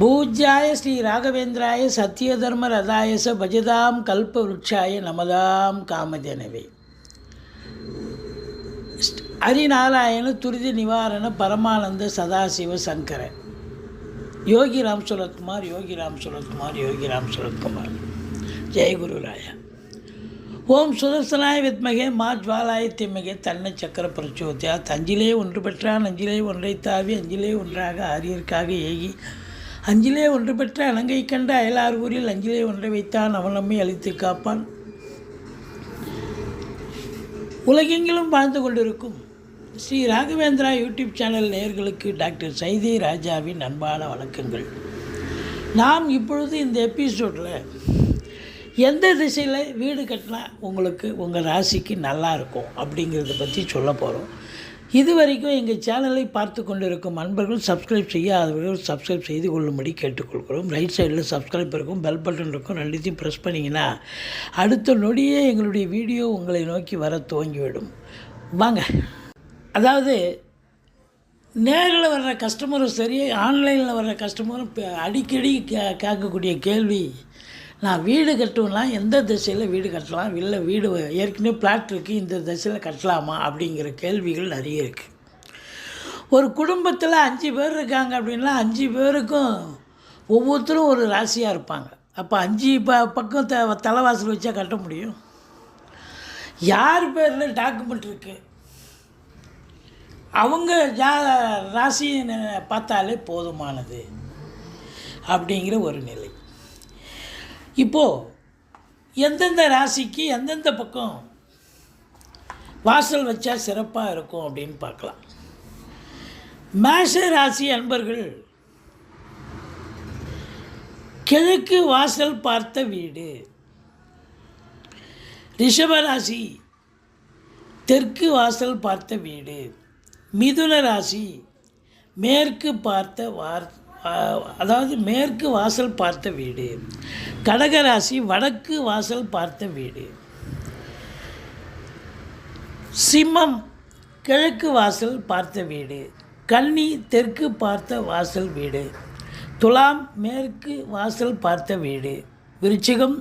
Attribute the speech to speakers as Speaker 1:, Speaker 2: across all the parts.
Speaker 1: பூஜ்யாய ஸ்ரீ ராகவேந்திராய சத்தியதர்ம ரதாயச பஜதாம் கல்ப விருட்சாய நமதாம் காமதேனவே ஹரிநாராயண துரித நிவாரண பரமானந்த சதாசிவ சங்கர. யோகி ராம் சுரத்குமார் யோகி ராம் சுரத்குமார் யோகி ராம் சுரத்குமார். ஜெயகுருராயா ஓம் சுதர்சனாய வித்மகே மா ஜுவாலாய திம்மகே தன்னை சக்கர பிரச்சோத்தியா தஞ்சிலே ஒன்று பெற்றான் அஞ்சிலே ஒன்றை தாவி அஞ்சிலே ஒன்றாக ஆரியர்க்காக ஏகி அஞ்சிலே ஒன்று பெற்ற அலங்கை கண்ட அயலார் ஊரில் அஞ்சிலே ஒன்றை வைத்தான் அவன் நம்மை அழித்து காப்பான். உலகெங்கிலும் வாழ்ந்து கொண்டிருக்கும் ஸ்ரீ ராகவேந்திரா யூடியூப் சேனல் நேயர்களுக்கு டாக்டர் சைதி ராஜாவின் அன்பான வணக்கங்கள். நாம் இப்பொழுது இந்த எபிசோடில் எந்த திசையில் வீடு கட்டினா உங்களுக்கு உங்கள் ராசிக்கு நல்லா இருக்கும் அப்படிங்கிறத பற்றி சொல்ல போகிறோம் இது வரைக்கும் எங்கள் சேனலை பார்த்து கொண்டிருக்கும் அன்பர்கள் சப்ஸ்கிரைப் செய்யாதவர்கள் சப்ஸ்கிரைப் செய்து கொள்ளும்படி கேட்டுக்கொள்கிறோம். ரைட் சைடில் சப்ஸ்கிரைப் இருக்கும் பெல் பட்டன் இருக்கும் ரெண்டுத்தையும் ப்ரெஸ் பண்ணிங்கன்னா அடுத்த நொடியே எங்களுடைய வீடியோ உங்களை நோக்கி வர துவங்கிவிடும். வாங்க. அதாவது நேரில் வர்ற கஸ்டமரும் சரி ஆன்லைனில் வர்ற கஸ்டமரும் அடிக்கடி கே கேட்கக்கூடிய கேள்வி நான் வீடு கட்டுவேன்னா எந்த திசையில் வீடு கட்டலாம்? இல்லை வீடு ஏற்கனவே பிளாட் இருக்குது இந்த திசையில் கட்டலாமா? அப்படிங்கிற கேள்விகள் நிறைய இருக்குது ஒரு குடும்பத்தில் அஞ்சு பேர் இருக்காங்க அப்படின்னா அஞ்சு பேருக்கும் ஒவ்வொருத்தரும் ஒரு ராசியாக இருப்பாங்க. அப்போ அஞ்சு ப பக்கம் த தலைவாசல் வச்சா கட்ட முடியும்? யார் பேரில் டாக்குமெண்ட் இருக்குது அவங்க ஜா ராசி பார்த்தாலே போதுமானது. அப்படிங்கிற ஒரு நிலை. இப்போது எந்தெந்த ராசிக்கு எந்தெந்த பக்கம் வாசல் வச்சா சிறப்பாக இருக்கும் அப்படின்னு பார்க்கலாம். மேஷ ராசி அன்பர்கள் கிழக்கு வாசல் பார்த்த வீடு. ரிஷபராசி தெற்கு வாசல் பார்த்த வீடு. மிதுன ராசி மேற்கு பார்த்த வார் அதாவது மேற்கு வாசல் பார்த்த வீடு. கடகராசி வடக்கு வாசல் பார்த்த வீடு. சிம்மம் கிழக்கு வாசல் பார்த்த வீடு. கன்னி தெற்கு பார்த்த வாசல் வீடு. துலாம் மேற்கு வாசல் பார்த்த வீடு. விருச்சிகம்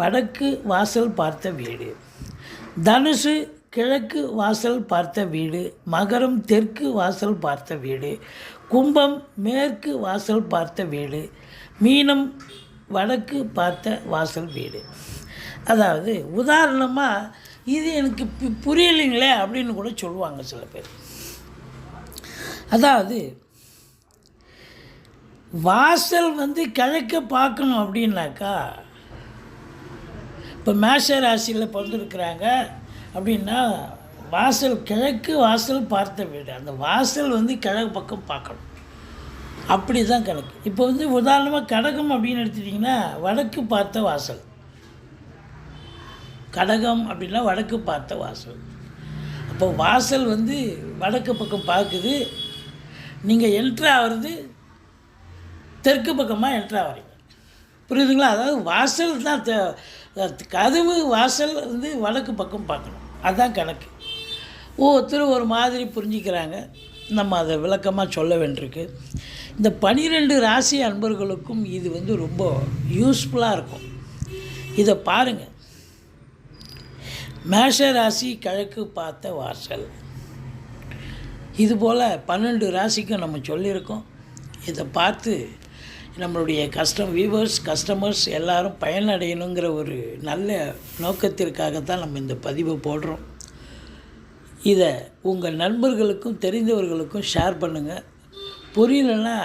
Speaker 1: வடக்கு வாசல் பார்த்த வீடு. தனுசு கிழக்கு வாசல் பார்த்த வீடு. மகரம் தெற்கு வாசல் பார்த்த வீடு. கும்பம் மேற்கு வாசல் பார்த்த வீடு. மீனம் வடக்கு பார்த்த வாசல் வீடு. அதாவது உதாரணமாக இது எனக்கு புரியலைங்களே அப்படின்னு கூட சொல்லுவாங்க சில பேர். அதாவது வாசல் வந்து கிழக்க பார்க்கணும் அப்படின்னாக்கா இப்போ மேஷ ராசியில் பிறந்திருக்கிறாங்க அப்படின்னா வாசல் கிழக்கு வாசல் பார்த்த வீடு. அந்த வாசல் வந்து கிழக்கு பக்கம் பார்க்கணும். அப்படி தான் கணக்கு இப்போ வந்து உதாரணமாக கடகம் அப்படின்னு எடுத்துட்டிங்கன்னா வடக்கு பார்த்த வாசல். கடகம் அப்படின்னா வடக்கு பார்த்த வாசல். அப்போ வாசல் வந்து வடக்கு பக்கம் பார்க்குது. நீங்கள் என்ட்ரு ஆகிறது தெற்கு பக்கமாக என்ட்ரு ஆகிறீங்க. புரியுதுங்களா? அதாவது வாசல் தான் கதவு வாசல் வந்து வடக்கு பக்கம் பார்க்கணும். அதுதான் கணக்கு. ஒவ்வொருத்தரும் ஒரு மாதிரி புரிஞ்சுக்கிறாங்க. நம்ம அதை விளக்கமாக சொல்ல வேண்டியிருக்கு. இந்த பனிரெண்டு ராசி அன்பர்களுக்கும் இது வந்து ரொம்ப யூஸ்ஃபுல்லாக இருக்கும். இதை பாருங்கள் மேஷ ராசி கிழக்கு பார்த்த வாசல். இதுபோல் பன்னெண்டு ராசிக்கும் நம்ம சொல்லியிருக்கோம். இதை பார்த்து நம்மளுடைய கஸ்டம் வியூவர்ஸ் கஸ்டமர்ஸ் எல்லாரும் பயனடையணுங்கிற ஒரு நல்ல நோக்கத்திற்காகத்தான் நம்ம இந்த பதிவை போடுறோம். இதை உங்கள் நண்பர்களுக்கும் தெரிந்தவர்களுக்கும் ஷேர் பண்ணுங்கள் புரியலன்னா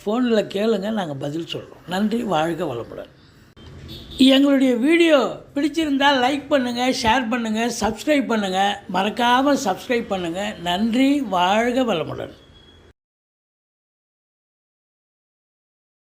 Speaker 1: ஃபோனில் கேளுங்க நாங்கள் பதில் சொல்கிறோம் நன்றி வாழ்க வளமுடன். எங்களுடைய வீடியோ பிடிச்சிருந்தால் லைக் பண்ணுங்கள் ஷேர் பண்ணுங்கள் சப்ஸ்கிரைப் பண்ணுங்கள் மறக்காமல் சப்ஸ்கிரைப் பண்ணுங்கள் நன்றி வாழ்க வளமுடன்.